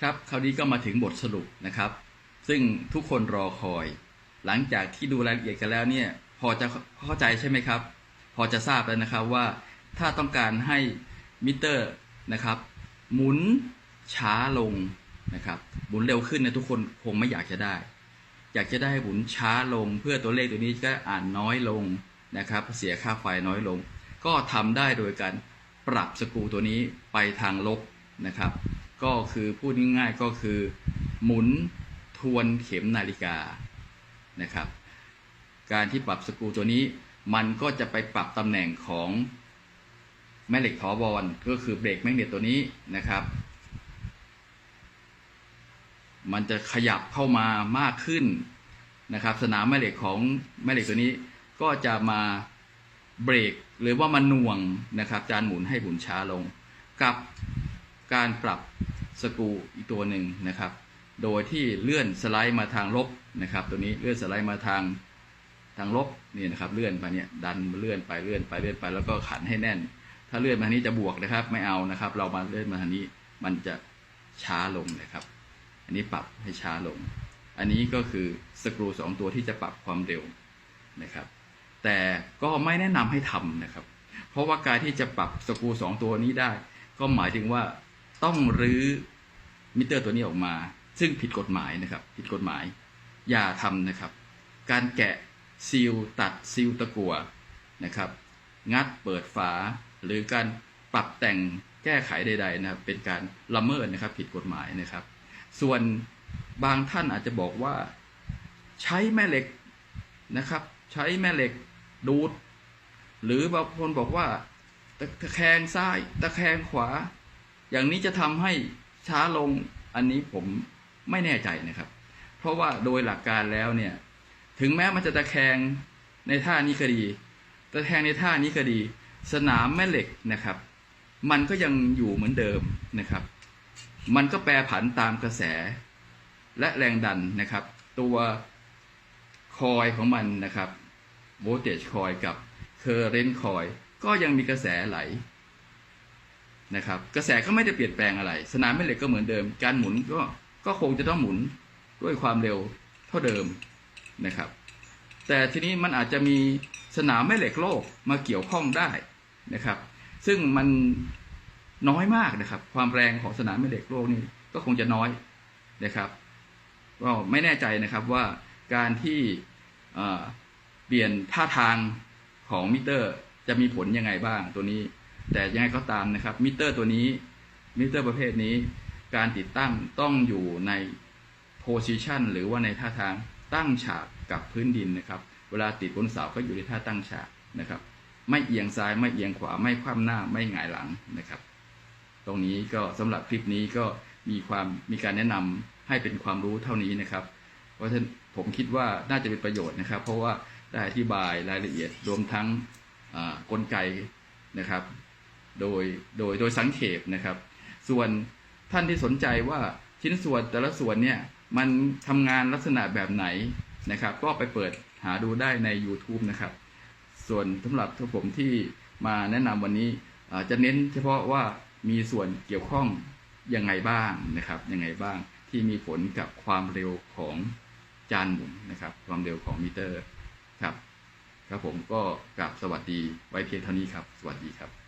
ครับคราวนี้ก็มาถึงบทสรุปนะครับ ซึ่งทุกคนรอคอย หลังจากที่ดูรายละเอียดกันแล้วเนี่ยพอจะเข้าใจใช่ไหมครับ พอจะทราบแล้วนะครับว่าถ้าต้องการให้มิเตอร์นะครับ หมุนช้าลงนะครับหมุนเร็วขึ้นเนยทุกคนคงไม่อยากจะได้ อยากจะได้หมุนช้าลง เพื่อตัวเลขตัวนี้ก็อ่านน้อยลงนะครับ เสียค่าไฟน้อยลง ก็ทำได้โดยการปรับสกูตัวนี้ไปทางลบนะครับ ก็คือพูดง่ายๆก็คือ หมุนทวนเข็มนาฬิกานะครับ การที่ปรับสกรูตัวนี้มันก็จะไปปรับตำแหน่งของแม่เหล็กทอบอลก็คือเบรกแมกเนตตัวนี้นะครับ มันจะขยับเข้ามามากขึ้นนะครับ สนามแม่เหล็กของแม่เหล็กตัวนี้ก็จะมาเบรกหรือว่ามาหน่วงนะครับ จานหมุนให้หมุนช้าลง กับการปรับ สกรูอีกตัวหนึ่งนะครับ โดยที่เลื่อนสไลด์มาทางลบนะครับ ตัวนี้เลื่อนสไลด์มาทางทางลบนี่นะครับเลื่อนไปเนี่ยดันเลื่อนไปเลื่อนไปเลื่อนไปแล้วก็ขันให้แน่น ถ้าเลื่อนมาทางนี้จะบวกนะครับ ไม่เอานะครับ เรามาเลื่อนมาทางนี้มันจะช้าลงนะครับ อันนี้ปรับให้ช้าลง อันนี้ก็คือสกรูสองตัวที่จะปรับความเร็วนะครับ แต่ก็ไม่แนะนำให้ทำนะครับ เพราะว่าการที่จะปรับสกรูสองตัวนี้ได้ ก็หมายถึงว่า ต้องรื้อมิเตอร์ตัวนี้ออกมา ซึ่งผิดกฎหมายนะครับ ผิดกฎหมาย อย่าทำนะครับ การแกะซีลตัดซีลตะกัวนะครับ งัดเปิดฝา หรือการปรับแต่งแก้ไขใด ๆ นะครับ เป็นการละเมิดนะครับ ผิดกฎหมายนะครับ ส่วนบางท่านอาจจะบอกว่าใช้แม่เหล็กนะครับ ใช้แม่เหล็กดูด หรือบางคนบอกว่าตะตะแคงซ้าย ตะแคงขวา อย่างนี้จะทำให้ช้าลงอันนี้ผมไม่แน่ใจนะครับ เพราะว่าโดยหลักการแล้วเนี่ย ถึงแม้มันจะตะแคงในท่านี้ก็ดีตะแคงในท่านี้ก็ดี สนามแม่เหล็กนะครับ มันก็ยังอยู่เหมือนเดิมนะครับ มันก็แปรผันตามกระแส และแรงดันนะครับ ตัวคอยของมันนะครับโวลเตจคอยกับเคอร์เรนต์คอยก็ยังมีกระแสไหล นะครับกระแสก็ไม่ได้เปลี่ยนแปลงอะไร สนามแม่เหล็กก็เหมือนเดิม การหมุนก็ก็คงจะต้องหมุนด้วยความเร็วเท่าเดิมนะครับ แต่ทีนี้มันอาจจะมีสนามแม่เหล็กโลกมาเกี่ยวข้องได้นะครับ ซึ่งมันน้อยมากนะครับ ความแรงของสนามแม่เหล็กโลกนี่ก็คงจะน้อยนะครับก็ไม่แน่ใจนะครับว่าการที่เอ่อเปลี่ยนท่าทางของมิเตอร์จะมีผลยังไงบ้างตัวนี้ แต่ยังไงก็ตามนะครับ มิเตอร์ตัวนี้ มิเตอร์ประเภทนี้ การติดตั้งต้องอยู่ในโพซิชันหรือว่าในท่าทางตั้งฉากกับพื้นดินนะครับ เวลาติดบนเสาก็อยู่ในท่าตั้งฉากนะครับ ไม่เอียงซ้ายไม่เอียงขวาไม่คว่ำหน้าไม่หงายหลังนะครับ ตรงนี้ก็สำหรับคลิปนี้ก็มีความมีการแนะนำให้เป็นความรู้เท่านี้นะครับ เพราะฉะนั้นผมคิดว่าน่าจะเป็นประโยชน์นะครับ เพราะว่าได้อธิบายรายละเอียดรวมทั้งกลไกนะครับ โดยโดยโดยสังเขปนะครับ ส่วนท่านที่สนใจว่าชิ้นส่วนแต่ละส่วนเนี่ยมันทำงานลักษณะแบบไหนนะครับ ก็ไปเปิดหาดูได้ใน YouTube นะครับ ส่วนสำหรับทุกผมที่มาแนะนำวันนี้จะเน้นเฉพาะว่ามีส่วนเกี่ยวข้องยังไงบ้างนะครับยังไงบ้างที่มีผลกับความเร็วของจานหมุนนะครับ ความเร็วของมิเตอร์ครับครับผมก็กราบสวัสดีไว้เพียงเท่านี้ครับ สวัสดีครับ